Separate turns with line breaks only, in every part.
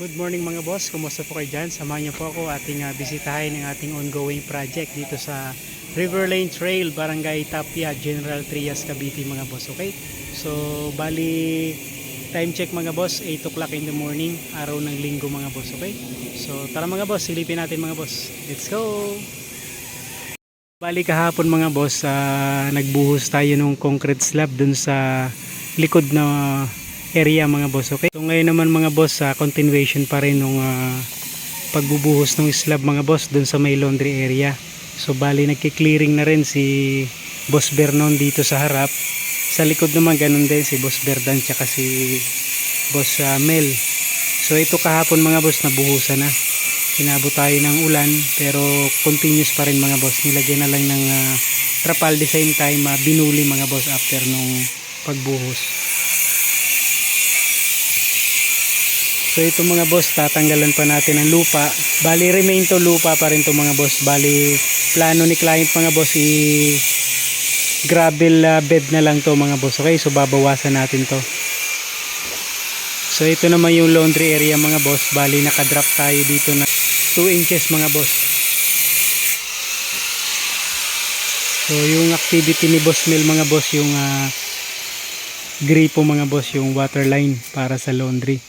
Good morning mga boss, kumusta po kayo dyan? Samahan niyo po ako ating uh, bisitahin ng ating ongoing project dito sa River Lane Trail, Barangay Tapia, General Trias, Cavite mga boss, okay? So, bali time check mga boss, 8 o'clock in the morning, araw ng linggo mga boss, okay? So, tara mga boss, silipin natin mga boss. Let's go! Bali kahapon mga boss, ah, nagbuhos tayo ng concrete slab dun sa likod na area mga boss. Okay? So ngayon naman mga boss, sa continuation pa rin ng pagbubuhos ng slab mga boss dun sa may laundry area. So bali nagki-clearing na rin si Boss Bernon dito sa harap. Sa likod naman ganun din si Boss Berdan tsaka si Boss ah, Mel. So ito kahapon mga boss nabuhusan na. Inabot tayo ng ulan pero continuous pa rin mga boss. Nilagyan na lang ng ah, trapal the same time ah, binuli mga boss after nung pagbuhos. So ito mga boss, tatanggalan pa natin ng lupa. Bali remain to lupa pa rin to mga boss. Bali plano ni client mga boss i gravel ah, bed na lang to mga boss. Okay, so babawasan natin to. So ito naman yung laundry area mga boss. Bali nakadrop tayo dito na 2 inches mga boss. So yung activity ni Boss Mel mga boss yung ah, gripo mga boss yung water line para sa laundry.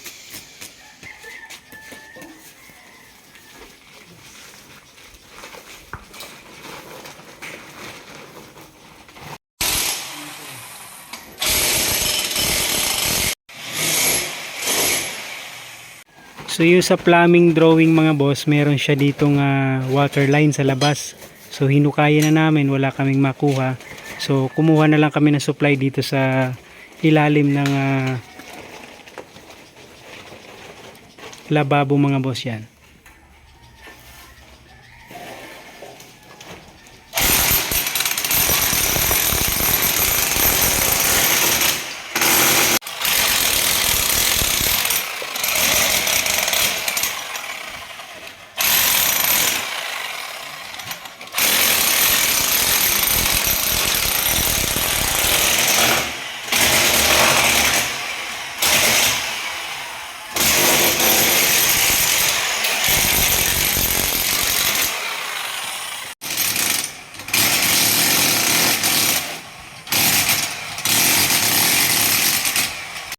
So yung sa plumbing drawing mga boss, meron siya ditong ah, water line sa labas. So hinukaya na namin, wala kaming makuha. So kumuha na lang kami ng supply dito sa ilalim ng ah, lababo mga boss yan.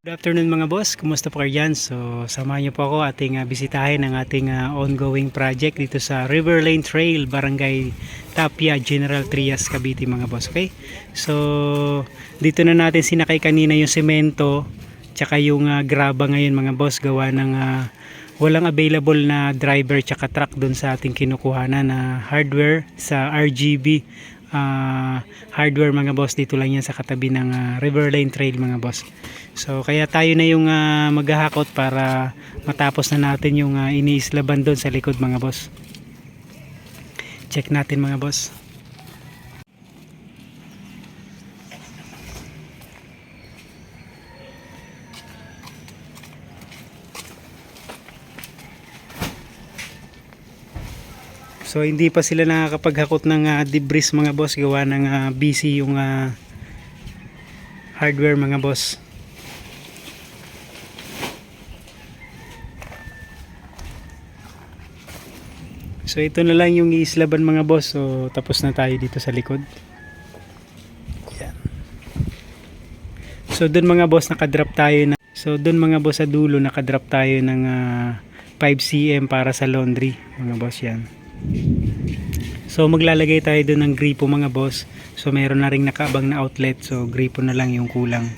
Good afternoon mga boss, kumusta po kayo dyan? So samahan niyo po ako ating ah, bisitahin ang ating ah, ongoing project dito sa River Lane Trail, Barangay Tapia, General Trias, Cavite mga boss, okay? So dito na natin sinakay kanina yung semento tsaka yung ah, graba ngayon mga boss gawa ng ah, walang available na driver tsaka truck doon sa ating kinukuhanan na hardware sa RGB ah, hardware mga boss dito lang yan sa katabi ng ah, River Lane Trail mga boss. So kaya tayo na yung ah, maghahakot para matapos na natin yung ah, iniislaban doon sa likod mga boss. Check natin mga boss So hindi pa sila nakakapaghakot ng ah, debris mga boss gawa ng ah, busy yung ah, hardware mga boss. So ito na lang yung iislaban mga boss. So tapos na tayo dito sa likod. Yan. So doon mga boss nakadrop tayo na So doon mga boss sa dulo nakadrop tayo ng ah, 5 cm para sa laundry mga boss yan. So maglalagay tayo doon ng gripo mga boss. So meron na ring nakaabang na outlet. So gripo na lang yung kulang.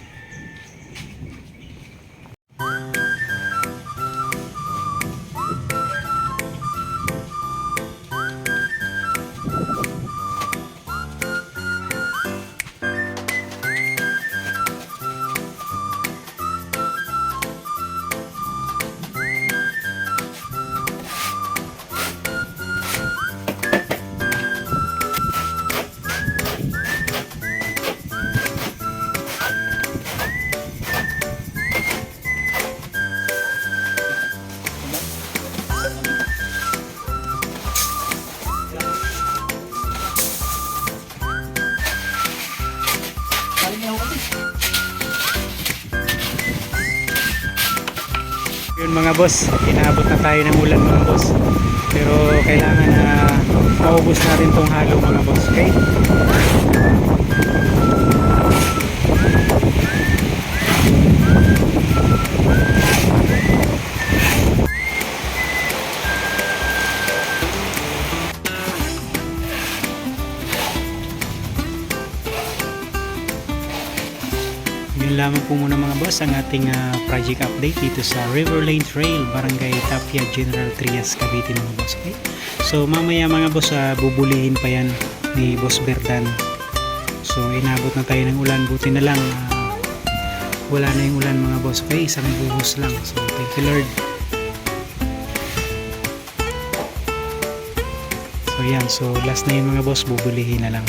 Yun mga boss, inaabot na tayo ng ulan mga boss. Pero kailangan na maubos natin tong halo mga boss, okay? Yun lamang po muna mga boss ang ating ah, project update dito sa River Lane Trail, Barangay Tapia, General Trias, Cavite mga boss. Okay? So mamaya mga boss, ah, bubulihin pa yan ni Boss Berdan. So inabot na tayo ng ulan, buti na lang ah, wala na yung ulan mga boss. Okay, isang buhos lang. So thank you Lord. So yan, so last na yun mga boss, bubulihin na lang.